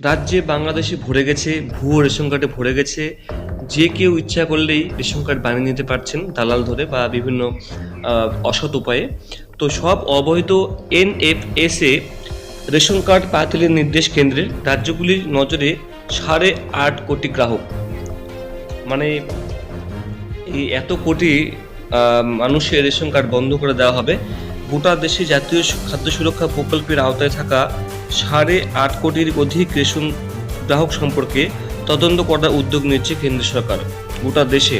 রাজ্যে বাংলাদেশে ভরে গেছে, ভুয়ো রেশন কার্ডে ভরে গেছে। যে কেউ ইচ্ছা করলেই রেশন কার্ড বানিয়ে নিতে পারছেন দালাল ধরে বা বিভিন্ন অসৎ উপায়ে। তো সব অবৈধ এনএফএসএ রেশন কার্ড বাতিলের নির্দেশ কেন্দ্রের রাজ্যগুলির নজরে সাড়ে আট কোটি গ্রাহক। মানে এই এত কোটি মানুষের রেশন কার্ড বন্ধ করে দেওয়া হবে। গোটা দেশে জাতীয় খাদ্য সুরক্ষা প্রকল্পের আওতায় থাকা সাড়ে আট কোটির অধিক রেশন গ্রাহক সম্পর্কে তদন্ত করার উদ্যোগ নিয়েছে কেন্দ্র সরকার। গোটা দেশে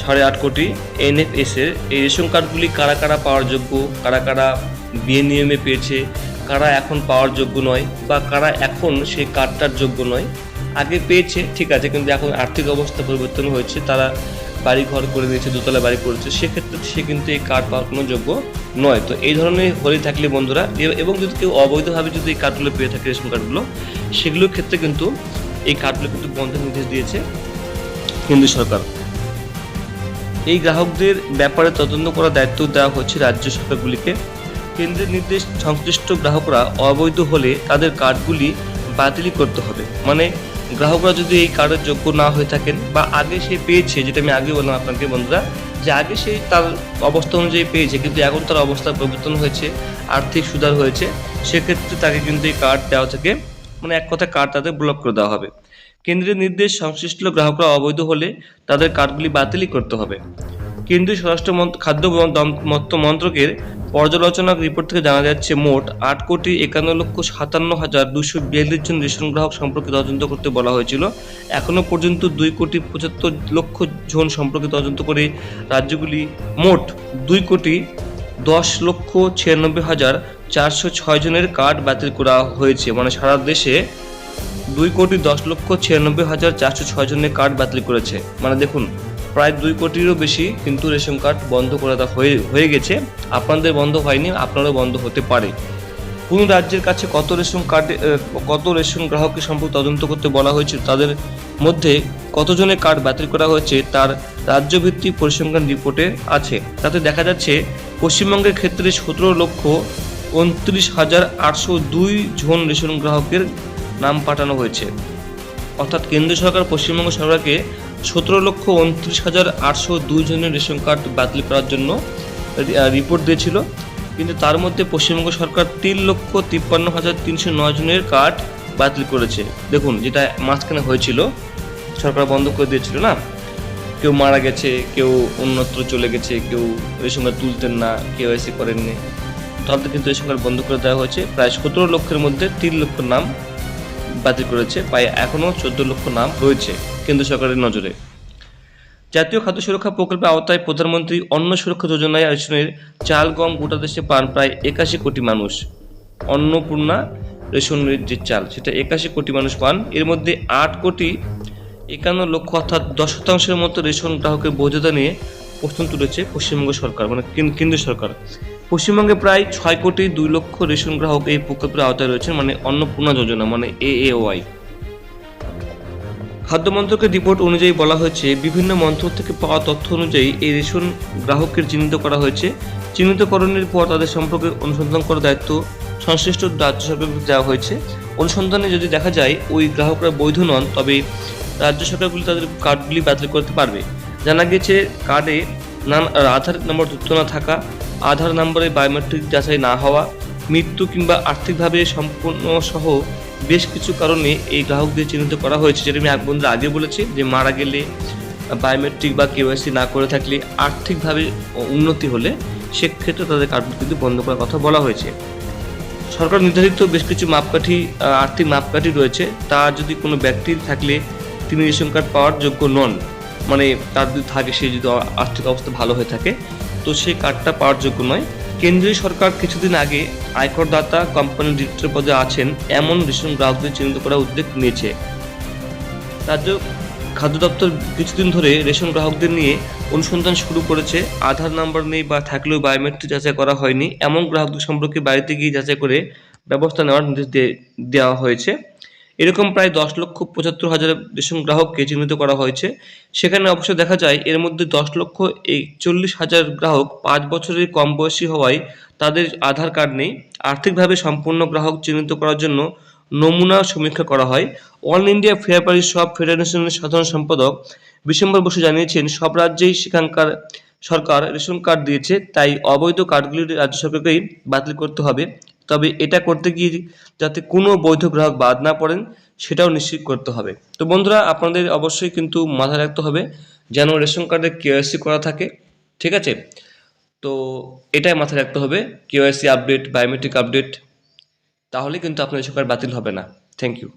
সাড়ে আট কোটি এনএফএস এর এই রেশন কার্ডগুলি কারা কারা পাওয়ার যোগ্য, কারা কারা বিয়ে নিয়মে পেয়েছে, কারা এখন পাওয়ার যোগ্য নয় বা কারা এখন সেই কার্ডটার যোগ্য নয়, আগে পেয়েছে ঠিক আছে, কিন্তু এখন আর্থিক অবস্থা পরিবর্তন হয়েছে, তারা বাড়ি ঘর করে নিয়েছে দোতলা বাড়ি করেছে, সেক্ষেত্রে সে কিন্তু এই কার্ড পাওয়ার কোনো যোগ্য নয়। তো এই ধরনের হলে থাকলে বন্ধুরা এবং যদি কেউ অবৈধভাবে যদি এই কার্ডগুলো পেয়ে থাকে রেশন কার্ডগুলো, সেগুলোর ক্ষেত্রে কিন্তু এই কার্ডগুলো কিন্তু বন্ধের নির্দেশ দিয়েছে কেন্দ্র সরকার। এই গ্রাহকদের ব্যাপারে তদন্ত করার দায়িত্ব দেওয়া হচ্ছে রাজ্য সরকারগুলিকে। কেন্দ্রের নির্দেশ সংশ্লিষ্ট গ্রাহকরা অবৈধ হলে তাদের কার্ডগুলি বাতিলই করতে হবে। মানে গ্রাহকরা যদি এই কার্ডের যোগ্য না হয়ে থাকেন বা আগে সে পেয়েছে, যেটা আমি আগে বললাম আপনাকে বন্ধুরা, যে আগে সে তার অবস্থা অনুযায়ী পেয়েছে, কিন্তু এখন তার অবস্থা পরিবর্তন হয়েছে, আর্থিক সুধার হয়েছে, সেক্ষেত্রে তাকে কিন্তু এই কার্ড দেওয়া থেকে মানে এক কথা কার্ড তাদের ব্লক করে দেওয়া হবে। কেন্দ্রের নির্দেশ সংশ্লিষ্ট গ্রাহকরা অবৈধ হলে তাদের কার্ডগুলি বাতিলই করতে হবে। কেন্দ্রীয় স্বরাষ্ট্র খাদ্য মন্ত্রকের পর্যালোচনা রিপোর্ট থেকে জানা যাচ্ছে, মোট আট কোটি একান্ন লক্ষ সাতান্ন হাজার দুশো বিয়াল্লিশ জন রেশন গ্রাহক সম্পর্কে তদন্ত করতে বলা হয়েছিল। এখনও পর্যন্ত দুই কোটি পঁচাত্তর লক্ষ জন সম্পর্কে তদন্ত করে রাজ্যগুলি মোট দুই কোটি দশ লক্ষ ছিয়ানব্বই হাজার চারশো ছয় জনের কার্ড বাতিল করা হয়েছে। মানে সারা দেশে দুই কোটি দশ লক্ষ ছিয়ানব্বই হাজার চারশো ছয় জনের কার্ড বাতিল করেছে। মানে দেখুন প্রায় দুই কোটিরও বেশি কিন্তু রেশন কার্ড বন্ধ করে দেওয়া হয়ে হয়ে গেছে। আপনাদের বন্ধ হয়নি, আপনারও বন্ধ হতে পারে। কোন রাজ্যের কাছে কত রেশন কার্ডে কত রেশন গ্রাহকের সম্পর্কে তদন্ত করতে বলা হয়েছে, তাদের মধ্যে কতজনের কার্ড বাতিল করা হয়েছে, তার রাজ্যভিত্তিক পরিসংখ্যান রিপোর্টে আছে। তাতে দেখা যাচ্ছে, পশ্চিমবঙ্গের ক্ষেত্রে সতেরো লক্ষ উনত্রিশ হাজার আটশো দুই জন রেশন গ্রাহকের নাম পাঠানো হয়েছে। অর্থাৎ কেন্দ্র সরকার পশ্চিমবঙ্গ সরকারকে সতেরো লক্ষ উনত্রিশ হাজার আটশো দুই জনের রেশন কার্ড বাতিল করার জন্য রিপোর্ট দিয়েছিল। কিন্তু তার মধ্যে পশ্চিমবঙ্গ সরকার তিন লক্ষ তিপ্পান্ন হাজার তিনশো নয় জনের কার্ড বাতিল করেছে। দেখুন, যেটা মাঝখানে হয়েছিল, সরকার বন্ধ করে দিয়েছিল না? কেউ মারা গেছে, কেউ অন্যত্র চলে গেছে, কেউ রেশন কার্ড তুলতেন না কেউ এসে করেননি। তাহলে কিন্তু রেশন কার্ড বন্ধ করে দেওয়া হয়েছে। প্রায় সতেরো লক্ষের মধ্যে তিন লক্ষ নাম বাতিল করেছে প্রায় এখনও চোদ্দ লক্ষ নাম রয়েছে কেন্দ্র সরকারের নজরে। জাতীয় খাদ্য সুরক্ষা প্রকল্পের আওতায় প্রধানমন্ত্রী অন্ন সুরক্ষা যোজনায় রেশনের চাল গম গোটা দেশে পান প্রায় একাশি কোটি মানুষ। অন্নপূর্ণা রেশনের যে চাল, সেটা একাশি কোটি মানুষ পান। এর মধ্যে আট কোটি একান্ন লক্ষ অর্থাৎ দশ শতাংশের মতো রেশন গ্রাহকের বৈধতা নিয়ে প্রশ্ন তুলেছে পশ্চিমবঙ্গ সরকার মানে কেন- কেন্দ্র সরকার। পশ্চিমবঙ্গে প্রায় ছয় কোটি দুই লক্ষ রেশন গ্রাহক এই প্রকল্পের আওতায় রয়েছেন মানে অন্নপূর্ণা যোজনা মানে এএওয়াই। খাদ্য মন্ত্রকের রিপোর্ট অনুযায়ী বলা হয়েছে, বিভিন্ন মন্ত্রক থেকে পাওয়া তথ্য অনুযায়ী এই রেশন গ্রাহককে চিহ্নিত করা হয়েছে। চিহ্নিতকরণের পর তাদের সম্পর্কে অনুসন্ধান করার দায়িত্ব সংশ্লিষ্ট রাজ্য সরকারকে দেওয়া হয়েছে। অনুসন্ধানে যদি দেখা যায়, ওই গ্রাহকরা বৈধ নন, তবে রাজ্য সরকারগুলি তাদের কার্ডগুলি বাতিল করতে পারবে। জানা গেছে কার্ডে নান আধার নম্বর যুক্ত না থাকা, আধার নম্বরে বায়োমেট্রিক যাচাই না হওয়া, মৃত্যু কিংবা আর্থিকভাবে সম্পূর্ণ সহ বেশ কিছু কারণে এই গ্রাহকদের চিহ্নিত করা হয়েছে, যেটা আমি এক বন্ধু আগে বলেছি যে মারা গেলে বায়োমেট্রিক বা কেওয়াইসি না করে থাকলে আর্থিকভাবে উন্নতি হলে সেক্ষেত্রে তাদের কার্ড কিন্তু বন্ধ করার কথা বলা হয়েছে। সরকার নির্ধারিত বেশ কিছু মাপকাঠি আর্থিক মাপকাঠি রয়েছে, তা যদি কোনো ব্যক্তির থাকলে তিনি রেশন কার্ড পাওয়ার যোগ্য নন। মানে তার যদি থাকে, সে যদি আর্থিক অবস্থা ভালো হয়ে থাকে, তো সেই কার্ডটা পাওয়ার যোগ্য নয়। কেন্দ্রীয় সরকার কিছুদিন আগে আয়করদাতা কোম্পানির ডিরেক্টর পদে আছেন, এমন রেশন গ্রাহকদের চিহ্নিত করার উদ্যোগ নিয়েছে। রাজ্য খাদ্য দপ্তর কিছুদিন ধরে রেশন গ্রাহকদের নিয়ে অনুসন্ধান শুরু করেছে। আধার নাম্বার নেই বা থাকলেও বায়োমেট্রিক যাচাই করা হয়নি। এমন গ্রাহকদের সম্পর্কে বাড়িতে গিয়ে যাচাই করে ব্যবস্থা নেওয়ার নির্দেশ দেওয়া হয়েছে। এরকম প্রায় দশ লক্ষ পঁচাত্তর হাজার রেশন গ্রাহককে চিহ্নিত করা হয়েছে। সেখানে অবশ্য দেখা যায়, এর মধ্যে দশ লক্ষ একচল্লিশ হাজার গ্রাহক পাঁচ বছরের কম বয়সী হওয়ায় তাদের আধার কার্ড নেই। আর্থিকভাবে সম্পূর্ণ গ্রাহক চিহ্নিত করার জন্য নমুনা সমীক্ষা করা হয়। অল ইন্ডিয়া ফেয়ার সব ফেডারেশনের সাধারণ সম্পাদক বিশ্বম্বর বসু জানিয়েছেন, সব রাজ্যেই সেখানকার সরকার রেশন কার্ড দিয়েছে, তাই অবৈধ কার্ডগুলি রাজ্য সরকারকেই বাতিল করতে হবে। তবে এটা করতে গিয়ে যাতে কোনো বৈধ গ্রাহক বাদ না পড়েন, সেটাও নিশ্চিত করতে হবে। তো বন্ধুরা, আপনাদের অবশ্যই কিন্তু মাথায় রাখতে হবে যেন রেশন কার্ডে কেওয়াইসি করা থাকে, ঠিক আছে? তো এটাই মাথায় রাখতে হবে, কেওয়াইসি আপডেট, বায়োমেট্রিক আপডেট, তাহলে কিন্তু আপনার রেশন কার্ড বাতিল হবে না। Thank you.